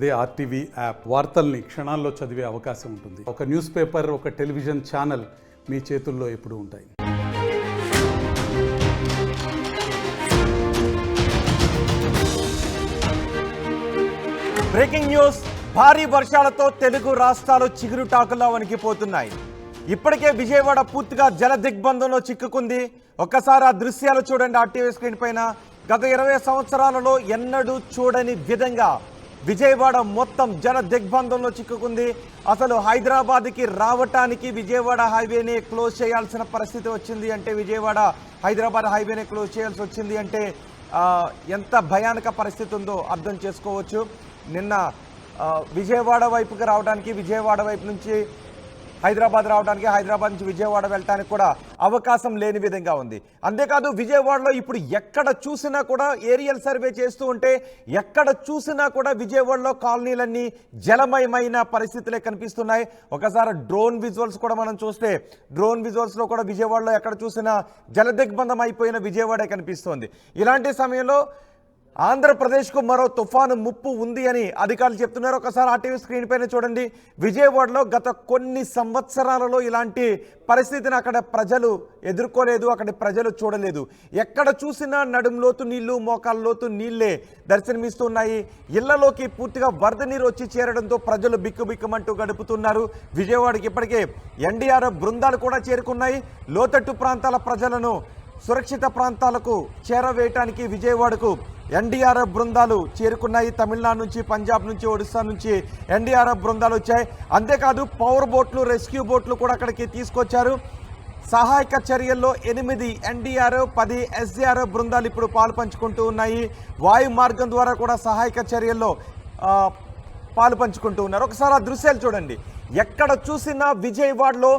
అదే RTV app వార్తల్ని క్షణాల్లో చదివే అవకాశం ఉంటుంది. ఒక న్యూస్ పేపర్ ఒక టెలివిజన్ ఛానల్ మీ చేతుల్లో ఎప్పుడు ఉంటాయి. Breaking news. భారీ వర్షాలతో తెలుగు రాష్ట్రాలు చిగురుటాకులా వణికిపోతున్నాయి. ఇప్పటికే విజయవాడ పూర్తిగా జల దిగ్బంధంలో చిక్కుకుంది. ఒక్కసారి ఆ దృశ్యాలు చూడండి ఆర్టీవీ స్క్రీన్ పైన. గత ఇరవై సంవత్సరాలలో ఎన్నడూ చూడని విధంగా విజయవాడ మొత్తం జన దిగ్బంధంలో చిక్కుకుంది. అసలు హైదరాబాద్కి రావటానికి విజయవాడ హైవేని క్లోజ్ చేయాల్సిన పరిస్థితి వచ్చింది అంటే విజయవాడ హైదరాబాద్ హైవేని క్లోజ్ చేయాల్సి వచ్చింది అంటే ఎంత భయానక పరిస్థితి ఉందో అర్థం చేసుకోవచ్చు. నిన్న విజయవాడ వైపుకి రావడానికి విజయవాడ వైపు నుంచి హైదరాబాద్ రావడానికి హైదరాబాద్ నుంచి విజయవాడ వెళ్ళడానికి కూడా అవకాశం లేని విధంగా ఉంది. అంతేకాదు విజయవాడలో ఇప్పుడు ఎక్కడ చూసినా కూడా ఏరియల్ సర్వే చేస్తూ ఉంటే ఎక్కడ చూసినా కూడా విజయవాడలో కాలనీలన్నీ జలమయమైన పరిస్థితులే కనిపిస్తున్నాయి. ఒకసారి డ్రోన్ విజువల్స్ కూడా మనం చూస్తే డ్రోన్ విజువల్స్లో కూడా విజయవాడలో ఎక్కడ చూసినా జలదిగ్బంధం అయిపోయిన విజయవాడే కనిపిస్తోంది. ఇలాంటి సమయంలో ఆంధ్రప్రదేశ్కు మరో తుఫాను ముప్పు ఉంది అని అధికారులు చెప్తున్నారు. ఒకసారి ఆర్టీవీ స్క్రీన్ పైన చూడండి. విజయవాడలో గత కొన్ని సంవత్సరాలలో ఇలాంటి పరిస్థితిని అక్కడ ప్రజలు ఎదుర్కోలేదు అక్కడ ప్రజలు చూడలేదు. ఎక్కడ చూసినా నడుంలోతు నీళ్ళు మోకాల్లోతు నీళ్ళే దర్శనమిస్తున్నాయి. ఇళ్ళలోకి పూర్తిగా వరద నీరు వచ్చి చేరడంతో ప్రజలు బిక్కుబిక్కుమంటూ గడుపుతున్నారు. విజయవాడకి ఇప్పటికే ఎన్డీఆర్ఎఫ్ బృందాలు కూడా చేరుకున్నాయి. లోతట్టు ప్రాంతాల ప్రజలను సురక్షిత ప్రాంతాలకు చేరవేయటానికి విజయవాడకు ఎన్డీఆర్ఎఫ్ బృందాలు చేరుకున్నాయి. తమిళనాడు నుంచి పంజాబ్ నుంచి ఒడిస్సా నుంచి ఎన్డీఆర్ఎఫ్ బృందాలు వచ్చాయి. అంతేకాదు పవర్ బోట్లు రెస్క్యూ బోట్లు కూడా అక్కడికి తీసుకొచ్చారు. సహాయక చర్యల్లో ఎనిమిది ఎన్డీఆర్ఎఫ్ పది ఎస్డీఆర్ఎఫ్ బృందాలు ఇప్పుడు పాలు పంచుకుంటూ ఉన్నాయి. వాయు మార్గం ద్వారా కూడా సహాయక చర్యల్లో పాలు పంచుకుంటూ ఉన్నారు. ఒకసారి ఆ దృశ్యాలు చూడండి. ఎక్కడ చూసినా విజయవాడలో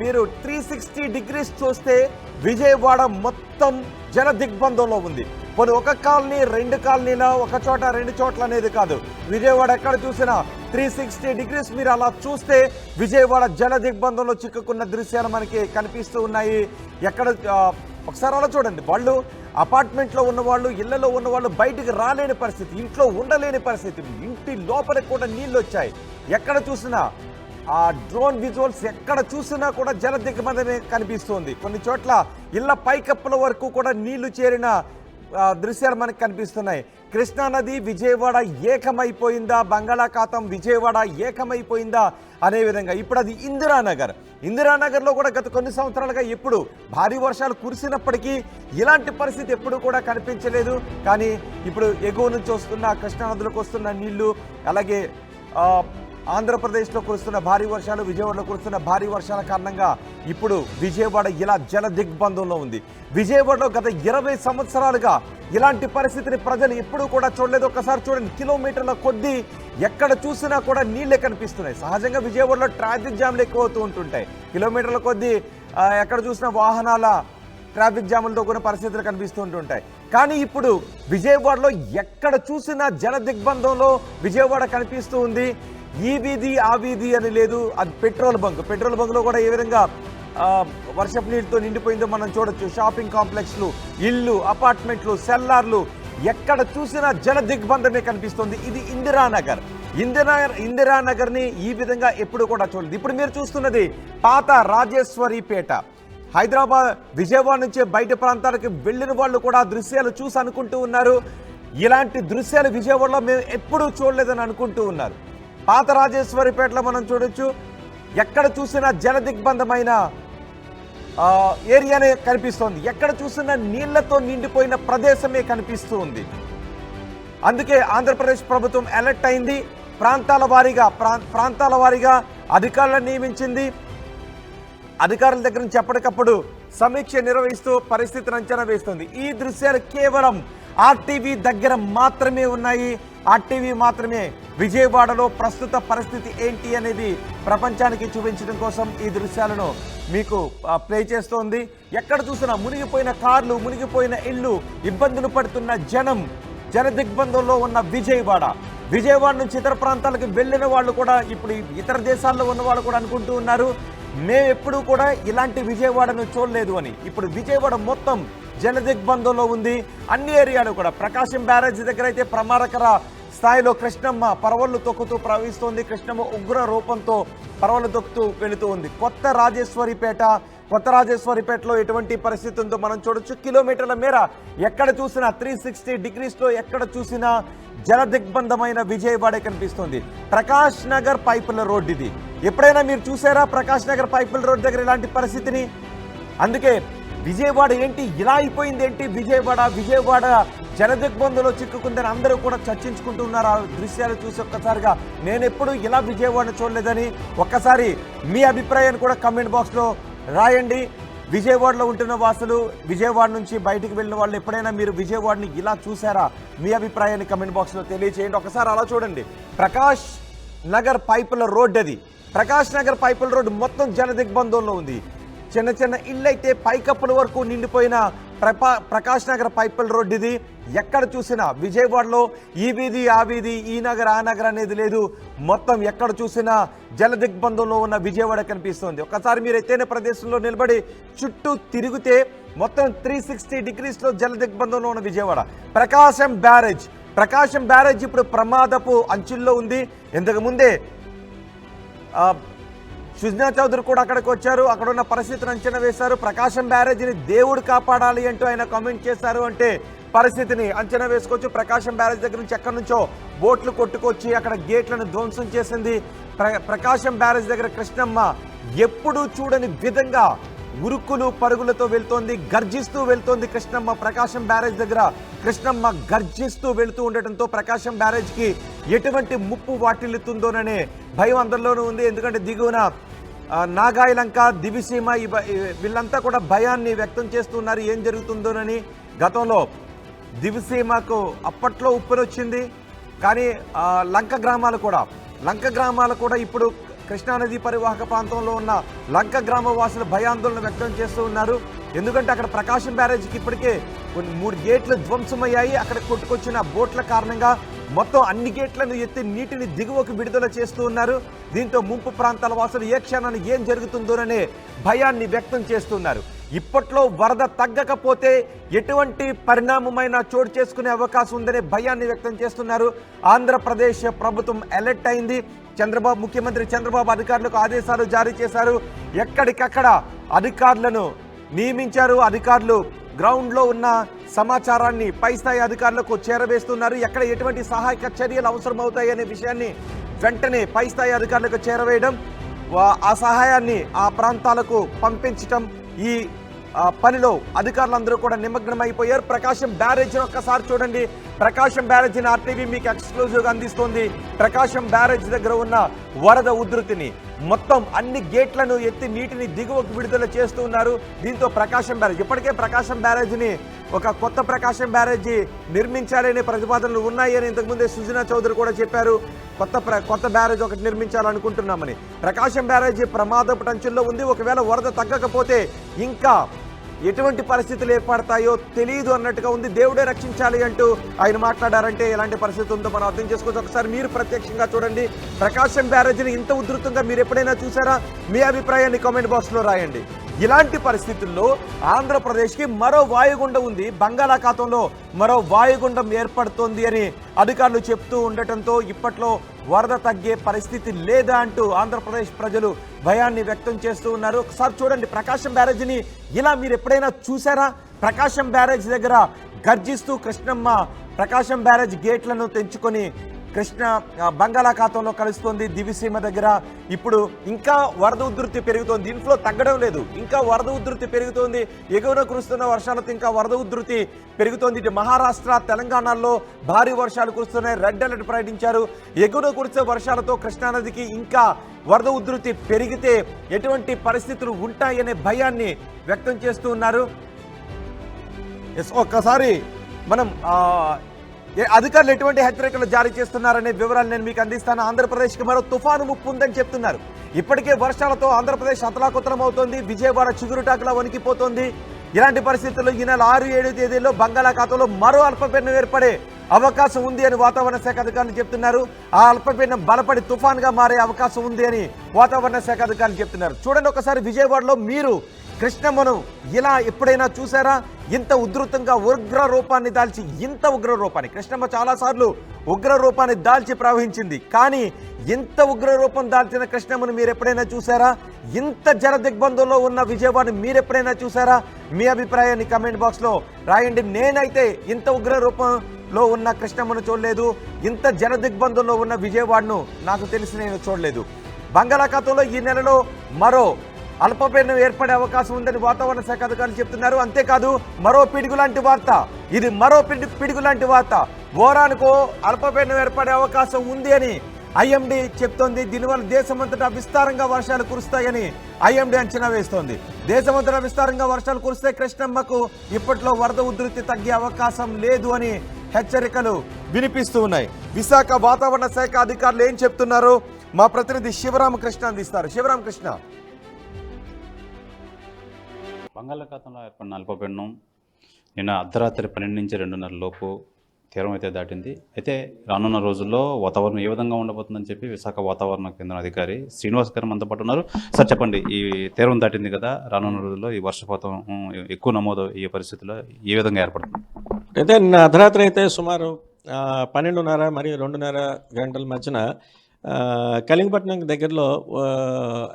మీరు త్రీ సిక్స్టీ డిగ్రీస్ చూస్తే విజయవాడ మొత్తం జన దిగ్బంధంలో ఉంది. పోనీ ఒక కాలనీ రెండు కాలనీల ఒక చోట రెండు చోట్ల అనేది కాదు. విజయవాడ ఎక్కడ చూసినా త్రీ సిక్స్టీ డిగ్రీస్ మీరు అలా చూస్తే విజయవాడ జల దిగ్బంధంలో చిక్కుకున్న దృశ్యాలు మనకి కనిపిస్తూ ఉన్నాయి. ఎక్కడ ఒకసారి అలా చూడండి. వాళ్ళు అపార్ట్మెంట్లో ఉన్న వాళ్ళు ఇళ్ళలో ఉన్నవాళ్ళు బయటికి రాలేని పరిస్థితి ఇంట్లో ఉండలేని పరిస్థితి ఇంటి లోపలికి కూడా నీళ్ళు వచ్చాయి. ఎక్కడ చూసినా ఆ డ్రోన్ విజువల్స్ ఎక్కడ చూసినా కూడా జల దిగ్బంధమే కనిపిస్తోంది. కొన్ని చోట్ల ఇళ్ళ పైకప్పుల వరకు కూడా నీళ్ళు చేరిన దృశ్యాలు మనకు కనిపిస్తున్నాయి. కృష్ణానది విజయవాడ ఏకమైపోయిందా? బంగాళాఖాతం విజయవాడ ఏకమైపోయిందా? అనే విధంగా. ఇప్పుడు అది ఇందిరానగర్. ఇందిరానగర్లో కూడా గత కొన్ని సంవత్సరాలుగా ఎప్పుడు భారీ వర్షాలు కురిసినప్పటికీ ఇలాంటి పరిస్థితి ఎప్పుడు కూడా కనిపించలేదు. కానీ ఇప్పుడు ఎగువ నుంచి వస్తున్న కృష్ణానదులకు వస్తున్న నీళ్ళు అలాగే ఆంధ్రప్రదేశ్లో కురుస్తున్న భారీ వర్షాలు విజయవాడలో కురుస్తున్న భారీ వర్షాల కారణంగా ఇప్పుడు విజయవాడ ఇలా జల దిగ్బంధంలో ఉంది. విజయవాడలో గత ఇరవై సంవత్సరాలుగా ఇలాంటి పరిస్థితిని ప్రజలు ఎప్పుడూ కూడా చూడలేదు. ఒకసారి చూడండి కిలోమీటర్ల కొద్దీ ఎక్కడ చూసినా కూడా నీళ్ళే కనిపిస్తున్నాయి. సహజంగా విజయవాడలో ట్రాఫిక్ జామ్లు ఎక్కువ అవుతూ ఉంటుంటాయి. కిలోమీటర్ల కొద్దీ ఎక్కడ చూసినా వాహనాల ట్రాఫిక్ జాములతో కూడా పరిస్థితులు కనిపిస్తూ ఉంటుంటాయి. కానీ ఇప్పుడు విజయవాడలో ఎక్కడ చూసినా జల దిగ్బంధంలో విజయవాడ కనిపిస్తూ ఉంది. ఈ వీధి ఆ వీధి అని లేదు. అది పెట్రోల్ బంక్. పెట్రోల్ బంక్లో కూడా ఏ విధంగా వర్షపు నీటితో నిండిపోయిందో మనం చూడొచ్చు. షాపింగ్ కాంప్లెక్స్లు ఇల్లు అపార్ట్మెంట్లు సెల్లార్లు ఎక్కడ చూసినా జల దిగ్బంధమే కనిపిస్తుంది. ఇది ఇందిరానగర్. ఇందిరా ఇందిరానగర్ని ఈ విధంగా ఎప్పుడు కూడా చూడలేదు. ఇప్పుడు మీరు చూస్తున్నది పాత రాజేశ్వరిపేట హైదరాబాద్ విజయవాడ నుంచి బయట ప్రాంతాలకు వెళ్ళిన వాళ్ళు కూడా దృశ్యాలు చూసి అనుకుంటూ ఉన్నారు. ఇలాంటి దృశ్యాలు విజయవాడలో మేము ఎప్పుడూ చూడలేదని అనుకుంటూ ఉన్నారు. పాత రాజేశ్వరిపేటలో మనం చూడొచ్చు. ఎక్కడ చూసినా జల దిగ్బంధమైన ఏరియానే కనిపిస్తోంది. ఎక్కడ చూసినా నీళ్ళతో నిండిపోయిన ప్రదేశమే కనిపిస్తూ ఉంది అందుకే ఆంధ్రప్రదేశ్ ప్రభుత్వం అలర్ట్ అయింది. ప్రాంతాల వారీగా ప్రా- ప్రాంతాల వారీగా అధికారులను నియమించింది. అధికారుల దగ్గర నుంచి ఎప్పటికప్పుడు సమీక్ష నిర్వహిస్తూ పరిస్థితిని అంచనా వేస్తుంది. ఈ దృశ్యాలు కేవలం ఆర్టీవీ దగ్గర మాత్రమే ఉన్నాయి. ఆర్టీవీ మాత్రమే విజయవాడలో ప్రస్తుత పరిస్థితి ఏంటి అనేది ప్రపంచానికి చూపించడం కోసం ఈ దృశ్యాలను మీకు ప్లే చేస్తోంది. ఎక్కడ చూసినా మునిగిపోయిన కార్లు మునిగిపోయిన ఇళ్ళు ఇబ్బందులు పడుతున్న జనం జన దిగ్బంధంలో ఉన్న విజయవాడ. విజయవాడ నుంచి ఇతర ప్రాంతాలకు వెళ్ళిన వాళ్ళు కూడా ఇప్పుడు ఇతర దేశాల్లో ఉన్న వాళ్ళు కూడా అనుకుంటూ ఉన్నారు. మేము ఎప్పుడూ కూడా ఇలాంటి విజయవాడను చూడలేదు అని. ఇప్పుడు విజయవాడ మొత్తం జన దిగ్బంధంలో ఉంది. అన్ని ఏరియాలు కూడా ప్రకాశం బ్యారేజ్ దగ్గర అయితే ప్రమాదకర స్థాయిలో కృష్ణమ్మ పరవళ్ళు తొక్కుతూ ప్రవహిస్తోంది. కృష్ణమ్మ ఉగ్ర రూపంతో పరవళ్ళు తొక్కుతూ వెళుతూ ఉంది. కొత్త రాజేశ్వరిపేట కొత్త రాజేశ్వరిపేటలో ఎటువంటి పరిస్థితి ఉందో మనం చూడొచ్చు. కిలోమీటర్ల మేర ఎక్కడ చూసినా త్రీ సిక్స్టీ డిగ్రీస్లో ఎక్కడ చూసినా జల దిగ్బంధమైన విజయవాడ కనిపిస్తుంది. ప్రకాష్ నగర్ పైపుల రోడ్ ఇది ఎప్పుడైనా మీరు చూసారా ప్రకాష్ నగర్ పైపుల రోడ్ దగ్గర ఇలాంటి పరిస్థితిని? అందుకే విజయవాడ ఏంటి? ఇలా అయిపోయింది ఏంటి? విజయవాడ విజయవాడ జనదిగ్బంధంలో చిక్కుకుందని అందరూ కూడా చర్చించుకుంటున్నారు ఆ దృశ్యాలు చూసి ఒక్కసారిగా నేనెప్పుడు ఇలా విజయవాడను చూడలేదని ఒక్కసారి మీ అభిప్రాయాన్ని కూడా కమెంట్ బాక్స్లో రాయండి. విజయవాడలో ఉంటున్న వాసులు విజయవాడ నుంచి బయటికి వెళ్ళిన వాళ్ళు ఎప్పుడైనా మీరు విజయవాడని ఇలా చూసారా? మీ అభిప్రాయాన్ని కమెంట్ బాక్స్లో తెలియచేయండి. ఒకసారి అలా చూడండి. ప్రకాష్ నగర్ పైపుల రోడ్ అది. ప్రకాష్ నగర్ పైపుల రోడ్డు మొత్తం జన దిగ్బంధంలో ఉంది. చిన్న చిన్న ఇళ్ళు అయితే పైకప్పుల వరకు నిండిపోయిన ప్రపా ప్రకాష్ నగర్ పైపల్ రోడ్ ఇది ఎక్కడ చూసినా విజయవాడలో ఈ వీధి ఆ వీధి ఈ నగర్ ఆ నగర్ అనేది లేదు. మొత్తం ఎక్కడ చూసినా జల దిగ్బంధంలో ఉన్న విజయవాడ కనిపిస్తుంది. ఒకసారి మీరు ఎత్తైన ప్రదేశంలో నిలబడి చుట్టూ తిరిగితే మొత్తం త్రీ సిక్స్టీ డిగ్రీస్లో జల దిగ్బంధంలో ఉన్న విజయవాడ. ప్రకాశం బ్యారేజ్. ప్రకాశం బ్యారేజ్ ఇప్పుడు ప్రమాదపు అంచుల్లో ఉంది. ఇంతకుముందే సుజ్నా చౌదరి కూడా అక్కడికి వచ్చారు. అక్కడ ఉన్న పరిస్థితిని అంచనా వేశారు. ప్రకాశం బ్యారేజీని దేవుడు కాపాడాలి అంటూ ఆయన కామెంట్ చేశారు అంటే పరిస్థితిని అంచనా వేసుకోవచ్చు. ప్రకాశం బ్యారేజ్ దగ్గర నుంచి ఎక్కడి నుంచో బోట్లు కొట్టుకొచ్చి అక్కడ గేట్లను ధ్వంసం చేసింది ప్ర- ప్రకాశం బ్యారేజ్ దగ్గర కృష్ణమ్మ. ఎప్పుడూ చూడని విధంగా ఉరుక్కులు పరుగులతో వెళ్తోంది గర్జిస్తూ వెళ్తోంది కృష్ణమ్మ. ప్రకాశం బ్యారేజ్ దగ్గర కృష్ణమ్మ గర్జిస్తూ వెళుతూ ఉండటంతో ప్రకాశం బ్యారేజ్కి ఎటువంటి ముప్పు వాటిల్లుతుందోననే భయం అందరిలోనూ ఉంది. ఎందుకంటే దిగువన నాగాయలంక దివిసీమ వీళ్ళంతా కూడా భయాన్ని వ్యక్తం చేస్తున్నారు. ఏం జరుగుతుందోనని గతంలో దివిసీమకు అప్పట్లో ఉప్పునొచ్చింది కానీ లంక గ్రామాలు కూడా లంక గ్రామాలు కూడా ఇప్పుడు కృష్ణానది పరివాహక ప్రాంతంలో ఉన్న లంక గ్రామ వాసులు భయాందోళన వ్యక్తం చేస్తూ ఉన్నారు. ఎందుకంటే అక్కడ ప్రకాశం బ్యారేజ్కి ఇప్పటికే కొన్ని మూడు గేట్లు ధ్వంసమయ్యాయి. అక్కడ కొట్టుకొచ్చిన బోట్ల కారణంగా మొత్తం అన్ని గేట్లను ఎత్తి నీటిని దిగువకు విడుదల చేస్తూ ఉన్నారు. దీంతో ముంపు ప్రాంతాల వాసులు ఏ క్షణాన్ని ఏం జరుగుతుందోననే భయాన్ని వ్యక్తం చేస్తున్నారు. ఇప్పట్లో వరద తగ్గకపోతే ఎటువంటి పరిణామమైన చోటు చేసుకునే అవకాశం ఉందనే భయాన్ని వ్యక్తం చేస్తున్నారు. ఆంధ్రప్రదేశ్ ప్రభుత్వం అలర్ట్ అయింది. చంద్రబాబు ముఖ్యమంత్రి చంద్రబాబు అధికారులకు ఆదేశాలు జారీ చేశారు. ఎక్కడికక్కడ అధికారులను నియమించారు. అధికారులు గ్రౌండ్లో ఉన్న సమాచారాన్ని పై స్థాయి అధికారులకు చేరవేస్తున్నారు. ఎక్కడ ఎటువంటి సహాయక చర్యలు అవసరమవుతాయి అనే విషయాన్ని వెంటనే పై స్థాయి అధికారులకు చేరవేయడం ఆ సహాయాన్ని ఆ ప్రాంతాలకు పంపించటం ఈ పనిలో అధికారులందరూ కూడా నిమగ్నం అయిపోయారు ప్రకాశం బ్యారేజ్ ఒక్కసారి చూడండి. ప్రకాశం బ్యారేజ్ని ఆర్టీవీ మీకు ఎక్స్క్లూజివ్గా అందిస్తోంది. ప్రకాశం బ్యారేజ్ దగ్గర ఉన్న వరద ఉధృతిని. మొత్తం అన్ని గేట్లను ఎత్తి నీటిని దిగువకు విడుదల చేస్తూ ఉన్నారు. దీంతో ప్రకాశం బ్యారేజ్. ఇప్పటికే ప్రకాశం బ్యారేజ్ని ఒక కొత్త ప్రకాశం బ్యారేజీ నిర్మించాలనే ప్రతిపాదనలు ఉన్నాయి అని ఇంతకుముందే సుజనా చౌదరి కూడా చెప్పారు. కొత్త ప్ర కొత్త బ్యారేజ్ ఒకటి నిర్మించాలనుకుంటున్నామని. ప్రకాశం బ్యారేజీ ప్రమాదపు టంచుల్లో ఉంది. ఒకవేళ వరద తగ్గకపోతే ఇంకా ఎటువంటి పరిస్థితులు ఏర్పడతాయో తెలియదు అన్నట్టుగా ఉంది. దేవుడే రక్షించాలి అంటూ ఆయన మాట్లాడారంటే ఎలాంటి పరిస్థితి ఉందో మనం అర్థం చేసుకోవచ్చు ఒకసారి మీరు ప్రత్యక్షంగా చూడండి. ప్రకాశం బ్యారేజీని ఇంత ఉధృతంగా మీరు ఎప్పుడైనా చూసారా? మీ అభిప్రాయాన్ని కామెంట్ బాక్స్లో రాయండి. ఇలాంటి పరిస్థితుల్లో ఆంధ్రప్రదేశ్కి మరో వాయుగుండం ఉంది. బంగాళాఖాతంలో మరో వాయుగుండం ఏర్పడుతోంది అని అధికారులు చెప్తూ ఉండటంతో ఇప్పట్లో వరద తగ్గే పరిస్థితి లేదా అంటూ ఆంధ్రప్రదేశ్ ప్రజలు భయాన్ని వ్యక్తం చేస్తూ ఉన్నారు. ఒకసారి చూడండి ప్రకాశం బ్యారేజ్ని ఇలా మీరు ఎప్పుడైనా చూసారా? ప్రకాశం బ్యారేజ్ దగ్గర గర్జిస్తూ కృష్ణమ్మ ప్రకాశం బ్యారేజ్ గేట్లను తెంచుకొని కృష్ణ బంగాళాఖాతంలో కలుస్తోంది. దివిసీమ దగ్గర ఇప్పుడు ఇంకా వరద ఉధృతి పెరుగుతోంది. ఇన్ఫ్లో తగ్గడం లేదు. ఇంకా వరద ఉధృతి పెరుగుతోంది. ఎగువన కురుస్తున్న వర్షాలతో ఇంకా వరద ఉధృతి పెరుగుతోంది. ఇటు మహారాష్ట్ర తెలంగాణలో భారీ వర్షాలు కురుస్తున్నాయి. రెడ్ అలర్ట్ ప్రకటించారు. ఎగువన కురిసే వర్షాలతో కృష్ణానదికి ఇంకా వరద ఉధృతి పెరిగితే ఎటువంటి పరిస్థితులు ఉంటాయనే భయాన్ని వ్యక్తం చేస్తూ ఉన్నారు. ఎస్ ఒక్కసారి మనం అధికారులు ఎటువంటి హెచ్చరికలు జారీ చేస్తున్నారనే వివరాలు నేను మీకు అందిస్తాను. ఆంధ్రప్రదేశ్కి మరో తుఫాను ముప్పు ఉందని చెప్తున్నారు. ఇప్పటికే వర్షాలతో ఆంధ్రప్రదేశ్ అతలాకుతలం అవుతోంది విజయవాడ చిగురుటాకులా వణికిపోతోంది. ఇలాంటి పరిస్థితుల్లో ఈ నెల ఆరు ఏడు తేదీల్లో బంగాళాఖాతంలో మరో అల్పపీడనం ఏర్పడే అవకాశం ఉంది అని వాతావరణ శాఖ అధికారులు చెప్తున్నారు. ఆ అల్పపీడనం బలపడి తుఫాన్గా మారే అవకాశం ఉంది అని వాతావరణ శాఖ అధికారులు చెప్తున్నారు. చూడండి ఒకసారి విజయవాడలో మీరు కృష్ణమ్మను ఇలా ఎప్పుడైనా చూసారా ఇంత ఉధృతంగా ఉగ్ర రూపాన్ని దాల్చి ఇంత ఉగ్ర రూపాన్ని కృష్ణమ్మ చాలాసార్లు ఉగ్ర రూపాన్ని దాల్చి ప్రవహించింది. కానీ ఇంత ఉగ్ర రూపం దాల్చిన కృష్ణమ్మను మీరు ఎప్పుడైనా చూసారా ఇంత జన దిగ్బంధంలో ఉన్న విజయవాడని మీరు ఎప్పుడైనా చూసారా మీ అభిప్రాయాన్ని కమెంట్ బాక్స్లో రాయండి. నేనైతే ఇంత ఉగ్ర రూపంలో ఉన్న కృష్ణమ్మను చూడలేదు. ఇంత జన దిగ్బంధంలో ఉన్న విజయవాడను నాకు తెలిసి నేను చూడలేదు. బంగాళాఖాతంలో ఈ నెలలో మరో అల్పపీడనం ఏర్పడే అవకాశం ఉందని వాతావరణ శాఖ అధికారులు చెప్తున్నారు. అంతేకాదు మరో పిడుగు లాంటి వార్త. ఇది మరో పిడుగు లాంటి వార్త. ఓరానుకో అల్పపీడనం ఏర్పడే అవకాశం ఉంది అని ఐఎండి చెప్తోంది. దీనివల్ల దేశమంతటా విస్తారంగా వర్షాలు కురుస్తాయని ఐఎండి అంచనా వేస్తోంది. దేశమంతటా విస్తారంగా వర్షాలు కురిస్తే కృష్ణమ్మకు ఇప్పట్లో వరద ఉధృతి తగ్గే అవకాశం లేదు అని హెచ్చరికలు వినిపిస్తూ ఉన్నాయి. విశాఖ వాతావరణ శాఖ అధికారులు ఏం చెప్తున్నారు? మా ప్రతినిధి శివరామకృష్ణ అందిస్తారు. శివరామకృష్ణ. బంగాళాఖాతంలో ఏర్పడిన అల్పపీడనం నిన్న అర్ధరాత్రి పన్నెండు నుంచి రెండున్నర లోపు తీరం అయితే దాటింది. అయితే రానున్న రోజుల్లో వాతావరణం ఏ విధంగా ఉండబోతుందని చెప్పి విశాఖ వాతావరణ కేంద్రం అధికారి శ్రీనివాస్ గారు మనతో పాటు ఉన్నారు. సార్ చెప్పండి ఈ తీరం దాటింది కదా రానున్న రోజుల్లో ఈ వర్షపాతం ఎక్కువ నమోదు ఈ పరిస్థితిలో ఏ విధంగా ఏర్పడుతుంది? అయితే నిన్న అర్ధరాత్రి అయితే సుమారు పన్నెండున్నర మరియు రెండున్నర గంటల మధ్యన కలింగపట్నం దగ్గరలో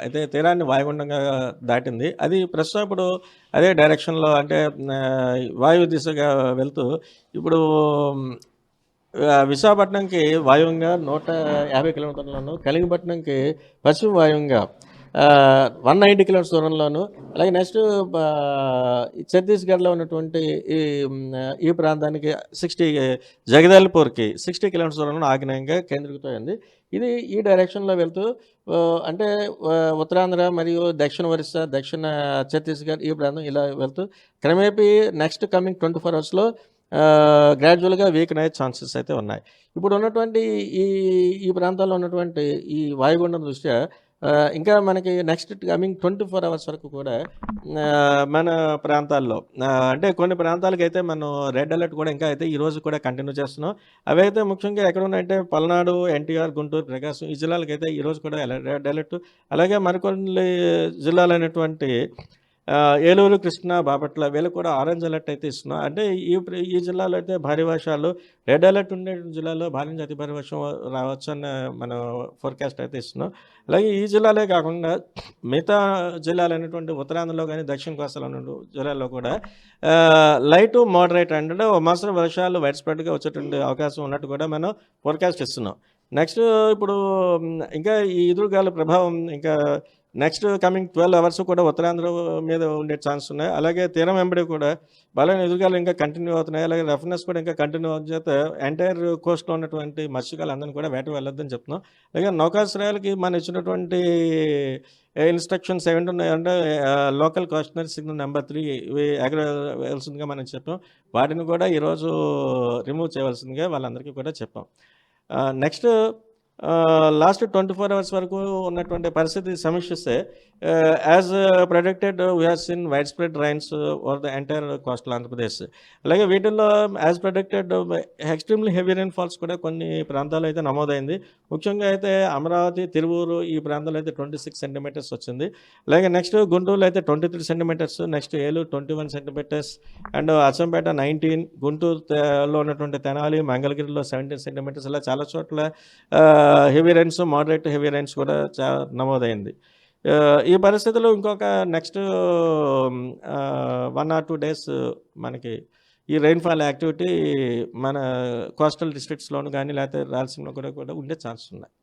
అయితే తీరాన్ని వాయుగుండంగా దాటింది. అది ప్రస్తుతం ఇప్పుడు అదే డైరెక్షన్లో అంటే వాయువు వాయు దిశగా వెళ్తూ ఇప్పుడు విశాఖపట్నంకి వాయువుగా నూట యాభై కిలోమీటర్లను కలింగపట్నంకి పశ్చిమ వాయువంగా వన్ నైంటీ కిలోమీటర్స్ దూరంలోను అలాగే నెక్స్ట్ ఛత్తీస్గఢ్లో ఉన్నటువంటి ఈ ఈ ప్రాంతానికి సిక్స్టీ జగదల్పూర్కి సిక్స్టీ కిలోమీటర్స్ దూరంలో ఆగ్నేయంగా కేంద్రీకృతమైంది. ఇది ఈ డైరెక్షన్లో వెళ్తూ అంటే ఉత్తరాంధ్ర మరియు దక్షిణ ఒరిస్సా దక్షిణ ఛత్తీస్గఢ్ ఈ ప్రాంతం ఇలా వెళ్తూ క్రమేపీ నెక్స్ట్ కమింగ్ ట్వంటీ ఫోర్ అవర్స్లో గ్రాడ్యువల్గా వీక్ అయ్యే ఛాన్సెస్ అయితే ఉన్నాయి. ఇప్పుడు ఉన్నటువంటి ఈ ఈ ప్రాంతాల్లో ఉన్నటువంటి ఈ వాయుగుండం దృష్ట్యా ఇంకా మనకి next coming twenty four hours వరకు కూడా మన ప్రాంతాల్లో అంటే కొన్ని ప్రాంతాలకు అయితే మనం రెడ్ అలర్ట్ కూడా ఇంకా అయితే ఈ రోజు కూడా కంటిన్యూ చేస్తున్నాం. అవి అయితే ముఖ్యంగా ఎక్కడ ఉన్నాయంటే పల్నాడు ఎన్టీఆర్ గుంటూరు ప్రకాశం ఈ జిల్లాలకు అయితే ఈరోజు కూడా రెడ్ అలర్ట్ అలాగే మరికొన్ని జిల్లాలైనటువంటి ఏలూరు కృష్ణా బాపట్ల వీళ్ళు కూడా ఆరెంజ్ అలర్ట్ అయితే ఇస్తున్నాం. అంటే ఈ ఈ జిల్లాలో అయితే భారీ వర్షాలు రెడ్ అలర్ట్ ఉండే జిల్లాలో భారీ నుంచి అతి భారీ వర్షం రావచ్చు అన్న మనం ఫోర్కాస్ట్ అయితే ఇస్తున్నాం. అలాగే ఈ జిల్లాలే కాకుండా మిగతా జిల్లాలైనటువంటి ఉత్తరాంధ్రలో కానీ దక్షిణ కోస్తాలో జిల్లాలో కూడా లైట్ మోడరేట్ అంటే ఓ మాసం వర్షాలు వైడ్ స్ప్రెడ్గా వచ్చేటువంటి అవకాశం ఉన్నట్టు కూడా మనం ఫోర్కాస్ట్ ఇస్తున్నాం. నెక్స్ట్ ఇప్పుడు ఇంకా ఈ ఎదురుగాల ప్రభావం ఇంకా నెక్స్ట్ కమింగ్ ట్వెల్వ్ అవర్స్ కూడా ఉత్తరాంధ్ర మీద ఉండే ఛాన్స్ ఉన్నాయి. అలాగే తీరం వెంబడి కూడా బలమైన ఎదురుగాలు ఇంకా కంటిన్యూ అవుతున్నాయి. అలాగే రఫ్నెస్ కూడా ఇంకా కంటిన్యూ అవుతున్న చేత ఎంటైర్ కోస్ట్లో ఉన్నటువంటి మత్స్యకాలు అందరినీ కూడా వేట వెళ్ళొద్దని చెప్తున్నాం. అలాగే నౌకాశ్రయాలకి మనం ఇచ్చినటువంటి ఇన్స్ట్రక్షన్స్ ఏమిటి ఉన్నాయంటే local cautionary signal number three ఇవి ఎగరవలసిందిగా మనం చెప్పాం. వాటిని కూడా ఈరోజు రిమూవ్ చేయవలసిందిగా వాళ్ళందరికీ కూడా చెప్పాం. Next last twenty four hours వరకు ఉన్నటువంటి పరిస్థితి సమీక్షిస్తే as predicted we have seen widespread rains over the entire coastal Andhra Pradesh అలాగే వీటిల్లో as predicted extremely heavy rainfalls కూడా కొన్ని ప్రాంతాలు అయితే నమోదైంది. ముఖ్యంగా అయితే అమరావతి తిరువూరు ఈ ప్రాంతాలు అయితే ట్వంటీ సిక్స్ సెంటీమీటర్స్ వచ్చింది. అలాగే నెక్స్ట్ గుంటూరులో అయితే twenty three centimeters next Eluru twenty one centimeters and Achampet nineteen గుంటూరులో ఉన్నటువంటి తెనాలి మంగళగిరిలో సెవెంటీన్ సెంటీమీటర్స్ ఇలా చాలా చోట్ల heavy rains moderate heavy rains కూడా చా నమోదైంది. ఈ పరిస్థితుల్లో ఇంకొక next one or two days మనకి ఈ రెయిన్ఫాల్ యాక్టివిటీ మన కోస్టల్ డిస్ట్రిక్ట్స్లోను కానీ లేకపోతే రాయలసీమలో కూడా కూడా ఉండే ఛాన్స్ ఉన్నాయి.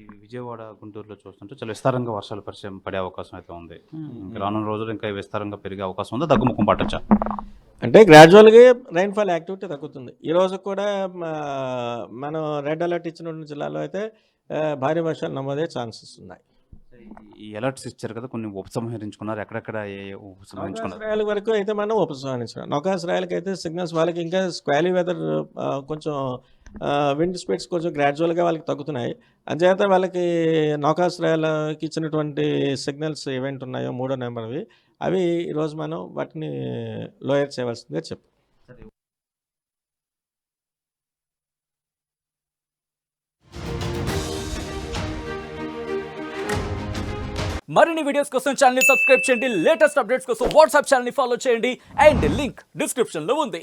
ఈ విజయవాడ గుంటూరులో చూస్తుంటే చాలా విస్తారంగా వర్షాలు పరిచయం పడే అవకాశం అయితే ఉంది. ఇంకా రానున్న రోజులు ఇంకా విస్తారంగా పెరిగే అవకాశం ఉందా. దగ్గుముఖం పట్టచ్చా? అంటే గ్రాడ్యువల్గా రైన్ఫాల్ యాక్టివిటీ తగ్గుతుంది. ఈ రోజు కూడా మనం రెడ్ అలర్ట్ ఇచ్చిన జిల్లాలో అయితే భారీ వర్షాలు నమోదయ్యే ఛాన్సెస్ ఉన్నాయి. ఈ అలర్ట్స్ ఇచ్చారు కదా కొన్ని ఉపసంహరించుకున్నారు. ఎక్కడెక్కడ ఉపసంహరించుకున్నారు? వరకు అయితే మనం ఉపసంహరించాం నౌకాశ్రయాలకి అయితే సిగ్నల్స్ వాళ్ళకి ఇంకా స్క్వాలీ వెదర్ కొంచెం విండ్ స్పీడ్స్ కొంచెం గ్రాడ్యువల్గా వాళ్ళకి తగ్గుతున్నాయి. అంచేత వాళ్ళకి నౌకాశ్రయాలకి ఇచ్చినటువంటి సిగ్నల్స్ ఏవెంట్ ఉన్నాయో మూడో నెంబర్వి. అవి ఈరోజు మనం వాటిని లోయర్ చేయవలసిందిగా చెప్పు. మరిన్ని వీడియోస్ కోసం ఛానల్ సబ్స్క్రైబ్ చేయండి. లేటెస్ట్ అప్డేట్స్ కోసం వాట్సాప్ ఛానల్ ఫాలో చేయండి. అండ్ లింక్ డిస్క్రిప్షన్లో ఉంది.